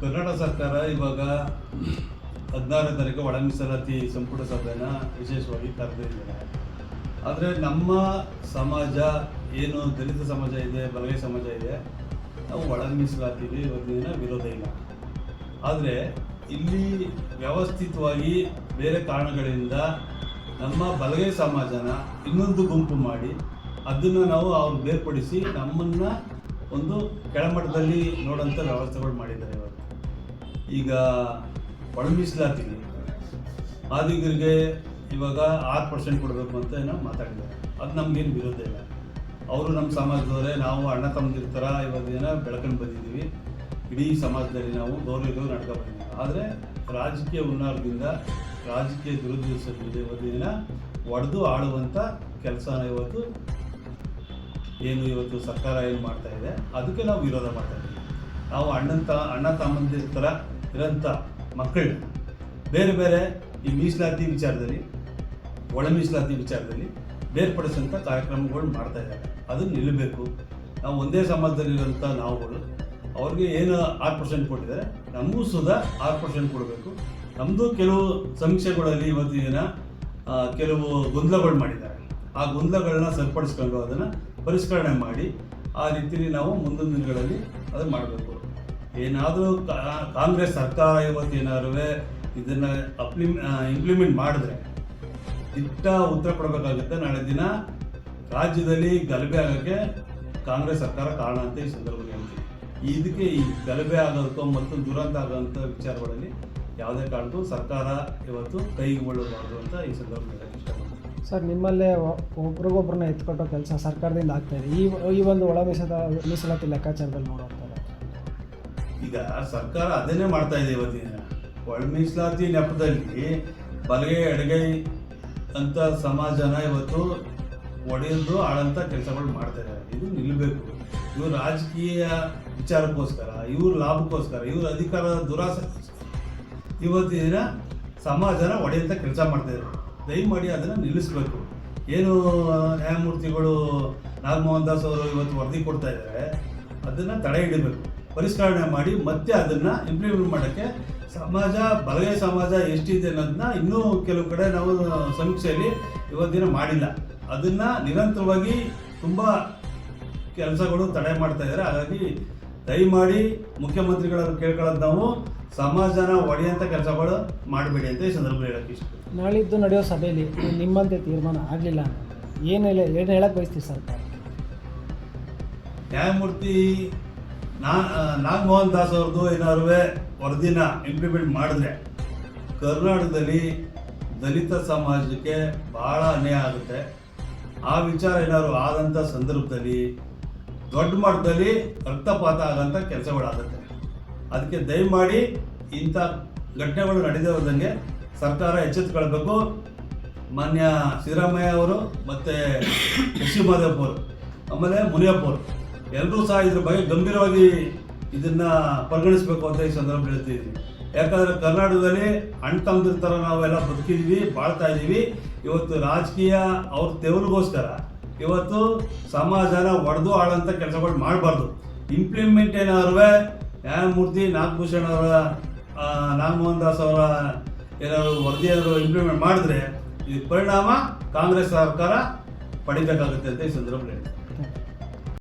ಕರ್ನಾಟಕ ಸರ್ಕಾರ ಇವಾಗ ಹದಿನಾರನೇ ತಾರೀಕು ಒಳ ಮೀಸಲಾತಿ ಸಂಪುಟ ಸಭೆನ ವಿಶೇಷವಾಗಿ ಕರೆದಿದ್ದಾರೆ ಆದರೆ ನಮ್ಮ ಸಮಾಜ ಏನು ದಲಿತ ಸಮಾಜ ಇದೆ, ಬಲಗೈ ಸಮಾಜ ಇದೆ, ನಾವು ಒಳ ಮೀಸಲಾತಿಗೆ ಇವತ್ತಿನ ವಿರೋಧ ಇಲ್ಲ. ಆದರೆ ಇಲ್ಲಿ ವ್ಯವಸ್ಥಿತವಾಗಿ ಬೇರೆ ಕಾರಣಗಳಿಂದ ನಮ್ಮ ಬಲಗೈ ಸಮಾಜನ ಇನ್ನೊಂದು ಗುಂಪು ಮಾಡಿ ಅದನ್ನು ನಾವು ಅವ್ರು ಬೇರ್ಪಡಿಸಿ ನಮ್ಮನ್ನು ಒಂದು ಕೆಳಮಟ್ಟದಲ್ಲಿ ನೋಡೋಂಥ ವ್ಯವಸ್ಥೆಗಳು ಮಾಡಿದ್ದಾರೆ ಇವತ್ತು ಈಗ ಒಳ ಆದಿಗರಿಗೆ ಇವಾಗ ಆರು ಪರ್ಸೆಂಟ್ ಕೊಡಬೇಕು ಅಂತ ಏನೋ ಮಾತಾಡಿದ್ದಾರೆ. ಅದು ನಮಗೇನು ವಿರೋಧ ಇಲ್ಲ. ಅವರು ನಮ್ಮ ಸಮಾಜದವರೇ, ನಾವು ಅಣ್ಣ ತಮ್ಮದಿರ ಥರ ಇವತ್ತಿನ ಬೆಳ್ಕೊಂಡು ಬಂದಿದ್ದೀವಿ. ಇಡೀ ಸಮಾಜದಲ್ಲಿ ನಾವು ಗೌರವ ನಡ್ಕೊ ಬಂದಿದ್ದೀವಿ. ಆದರೆ ರಾಜಕೀಯ ಉನ್ನಾರದಿಂದ ರಾಜಕೀಯ ದುರುದ್ದೇಶದಿಂದ ಇವತ್ತಿನ ಒಡೆದು ಆಳುವಂಥ ಕೆಲಸನ ಇವತ್ತು ಏನು ಇವತ್ತು ಸರ್ಕಾರ ಏನು ಮಾಡ್ತಾ ಇದೆ, ಅದಕ್ಕೆ ನಾವು ವಿರೋಧ ಮಾಡ್ತಾ ಇದ್ದೀವಿ. ನಾವು ಅಣ್ಣನ ತ ಅಣ್ಣ ತಮ್ಮಂದಿರ ಥರ ಇರೋಂಥ ಮಕ್ಕಳನ್ನ ಬೇರೆ ಬೇರೆ ಈ ಮೀಸಲಾತಿ ವಿಚಾರದಲ್ಲಿ, ಒಳ ಮೀಸಲಾತಿ ವಿಚಾರದಲ್ಲಿ ಬೇರ್ಪಡಿಸುವಂಥ ಕಾರ್ಯಕ್ರಮಗಳು ಮಾಡ್ತಾ ಇದ್ದಾರೆ. ಅದು ನಿಲ್ಲಬೇಕು. ನಾವು ಒಂದೇ ಸಮಾಜದಲ್ಲಿರುವಂಥ ನಾವುಗಳು, ಅವ್ರಿಗೆ ಏನು ಆರು ಪರ್ಸೆಂಟ್ ಕೊಟ್ಟಿದ್ದಾರೆ, ನಮಗೂ ಸುಧಾ ಆರು ಪರ್ಸೆಂಟ್ ಕೊಡಬೇಕು. ನಮ್ಮದು ಕೆಲವು ಸಮೀಕ್ಷೆಗಳಲ್ಲಿ ಇವತ್ತಿನ ದಿನ ಕೆಲವು ಗೊಂದಲಗಳು ಮಾಡಿದ್ದಾರೆ. ಆ ಗೊಂದಲಗಳನ್ನ ಸರಿಪಡಿಸ್ಕೊಂಡು ಅದನ್ನು ಪರಿಷ್ಕರಣೆ ಮಾಡಿ ಆ ರೀತಿಯಲ್ಲಿ ನಾವು ಮುಂದಿನ ದಿನಗಳಲ್ಲಿ ಅದನ್ನು ಮಾಡಬೇಕು. ಏನಾದರೂ ಕಾಂಗ್ರೆಸ್ ಸರ್ಕಾರ ಇವತ್ತು ಏನಾದ್ರು ಇದನ್ನ ಅಪ್ಲಿ ಇಂಪ್ಲಿಮೆಂಟ್ ಮಾಡಿದ್ರೆ ದಿಟ್ಟ ಉತ್ತರ ಕೊಡಬೇಕಾಗುತ್ತೆ. ನಾಳೆ ದಿನ ರಾಜ್ಯದಲ್ಲಿ ಗಲಭೆ ಆಗೋಕ್ಕೆ ಕಾಂಗ್ರೆಸ್ ಸರ್ಕಾರ ಕಾರಣ ಅಂತ ಈ ಸಂದರ್ಭದಲ್ಲಿ ಹೇಳ್ತೀವಿ ಇದಕ್ಕೆ ಈ ಗಲಭೆ ಆಗೋದಕ್ಕೂ ಮತ್ತು ದುರಂತ ಆಗೋಂಥ ವಿಚಾರಗಳಲ್ಲಿ ಯಾವುದೇ ಕಾರಣಕ್ಕೂ ಸರ್ಕಾರ ಇವತ್ತು ಕೈಗೊಳ್ಳಬಾರ್ದು ಅಂತ ಈ ಸಂದರ್ಭದಲ್ಲಿ ಸರ್, ನಿಮ್ಮಲ್ಲೇ ಒ- ಒಬ್ರಿಗೊಬ್ರನ್ನ ಎತ್ಕೊಟ್ಟೋ ಕೆಲಸ ಸರ್ಕಾರದಿಂದ ಆಗ್ತಾ ಇದೆ. ಈ ಈ ಒಂದು ಒಳ ಮೀಸಲ ಮೀಸಲಾತಿ ಲೆಕ್ಕಾಚಾರದಲ್ಲಿ ನೋಡುವಂಥದ್ದು ಈಗ ಸರ್ಕಾರ ಅದನ್ನೇ ಮಾಡ್ತಾ ಇದೆ ಇವತ್ತಿನ. ಒಳ ಮೀಸಲಾತಿ ನೆಪದಲ್ಲಿ ಬಲಗೈ, ಎಡಗೈ ಅಂತ ಸಮಾಜನ ಇವತ್ತು ಒಡೆಯೋದು ಆಳಂತ ಕೆಲಸಗಳು ಮಾಡ್ತಾರೆ ಇದು ನಿಲ್ಲಬೇಕು ಇವ್ರು ರಾಜಕೀಯ ವಿಚಾರಕ್ಕೋಸ್ಕರ, ಇವ್ರ ಲಾಭಕ್ಕೋಸ್ಕರ, ಇವ್ರ ಅಧಿಕಾರದ ದುರಾಸಕ್ಕೋಸ್ಕರ ಇವತ್ತಿನ ಸಮಾಜನ ಒಡೆಯಂತ ಕೆಲಸ ಮಾಡ್ತಾ ಇದ್ದಾರೆ. ದಯಮಾಡಿ ಅದನ್ನು ನಿಲ್ಲಿಸಬೇಕು. ಏನು ನ್ಯಾಯಮೂರ್ತಿಗಳು ನಾಗಮೋಹನ್ ದಾಸ್ ಅವರು ಇವತ್ತು ವರದಿ ಕೊಡ್ತಾ ಇದ್ದಾರೆ, ಅದನ್ನು ತಡೆ ಹಿಡಿಬೇಕು. ಪರಿಷ್ಕರಣೆ ಮಾಡಿ ಮತ್ತೆ ಅದನ್ನು ಇಂಪ್ಲಿಮೆಂಟ್ ಮಾಡೋಕ್ಕೆ ಸಮಾಜ ಬಲಗೈ ಸಮಾಜ ಎಷ್ಟಿದೆ ಅನ್ನೋದನ್ನ ಇನ್ನೂ ಕೆಲವು ಕಡೆ ನಾವು ಸಮೀಕ್ಷೆಯಲ್ಲಿ ಇವತ್ತಿನ ಮಾಡಿಲ್ಲ. ಅದನ್ನು ನಿರಂತರವಾಗಿ ತುಂಬ ಕೆಲಸಗಳು ತಡೆ ಮಾಡ್ತಾ ಇದ್ದಾರೆ. ಹಾಗಾಗಿ ದಯಮಾಡಿ ಮುಖ್ಯಮಂತ್ರಿಗಳನ್ನು ಕೇಳ್ಕೊಳ್ಳೋದು ನಾವು. ಸಮಾಜನ ಒಡೆಯಂಥ ಕೆಲಸಗಳು ಮಾಡಬೇಡಿ ಅಂತ ಈ ಸಂದರ್ಭದಲ್ಲಿ ಹೇಳಕ್ಕೆ ಇಷ್ಟ. ನಾಳಿದ್ದು ನಡೆಯೋ ಸಭೆಯಲ್ಲಿ ನಿಮ್ಮಂತೆ ತೀರ್ಮಾನ ಆಗಲಿಲ್ಲ ಏನು ಏನು ಹೇಳಕ್ಕೆ ಬಯಸ್ತೀವಿ ಸರ್ಕಾರ? ನ್ಯಾಯಮೂರ್ತಿ ನಾ ನಾಗಮೋಹನ್ ದಾಸ್ ಅವ್ರದ್ದು ಏನಾದ್ರು ವರದಿನ ಇಂಪ್ಲಿಮೆಂಟ್ ಮಾಡಿದ್ರೆ ಕರ್ನಾಟಕದಲ್ಲಿ ದಲಿತ ಸಮಾಜಕ್ಕೆ ಬಹಳ ಅನ್ಯಾಯ ಆಗುತ್ತೆ. ಆ ವಿಚಾರ ಏನಾದ್ರು ಆದಂಥ ಸಂದರ್ಭದಲ್ಲಿ, ದೊಡ್ಡ ಮಟ್ಟದಲ್ಲಿ ರಕ್ತಪಾತ ಆಗೋಂಥ ಕೆಲಸಗಳಾಗುತ್ತೆ. ಅದಕ್ಕೆ ದಯಮಾಡಿ ಇಂಥ ಘಟನೆಗಳು ನಡೆದಿರೋದಂಗೆ ಸರ್ಕಾರ ಎಚ್ಚೆತ್ತುಕೊಳ್ಬೇಕು ಮಾನ್ಯ ಸಿದ್ದರಾಮಯ್ಯ ಅವರು ಮತ್ತು ನರಸಿಂಹದೇವ್ ಅವರು, ಆಮೇಲೆ ಮುನಿಯಪ್ಪ ಎಲ್ಲರೂ ಸಹ ಇದ್ರ ಬಗ್ಗೆ ಗಂಭೀರವಾಗಿ ಇದನ್ನ ಪರಿಗಣಿಸಬೇಕು ಅಂತ ಈ ಸಂದರ್ಭ ಹೇಳ್ತಿದ್ವಿ ಯಾಕಂದ್ರೆ ಕರ್ನಾಟಕದಲ್ಲಿ ಅಣ್ಣ ಥರ ನಾವೆಲ್ಲ ಬದುಕಿದ್ವಿ, ಬಾಳ್ತಾ ಇದ್ದೀವಿ ಇವತ್ತು ರಾಜಕೀಯ ಅವ್ರ ತೆವರಿಗೋಸ್ಕರ ಇವತ್ತು ಸಮಾಜನ ಒಡೆದು ಆಳಂತ ಕೆಲಸಗಳು ಮಾಡಬಾರ್ದು. ಇಂಪ್ಲಿಮೆಂಟ್ ಏನಾದ್ರು ನ್ಯಾಯಮೂರ್ತಿ ನಾಗಭೂಷಣ್ ಅವರ ನಾಗಮೋಹನ್ ದಾಸ್ ಅವರ ಏನಾದ್ರು ವರದಿ ಏನಾದ್ರು ಇಂಪ್ಲಿಮೆಂಟ್ ಮಾಡಿದ್ರೆ ಈ ಪರಿಣಾಮ ಕಾಂಗ್ರೆಸ್ ಸರ್ಕಾರ ಪಡಿಬೇಕಾಗುತ್ತೆ ಅಂತ ಈ ಸಂದರ್ಭದಲ್ಲಿ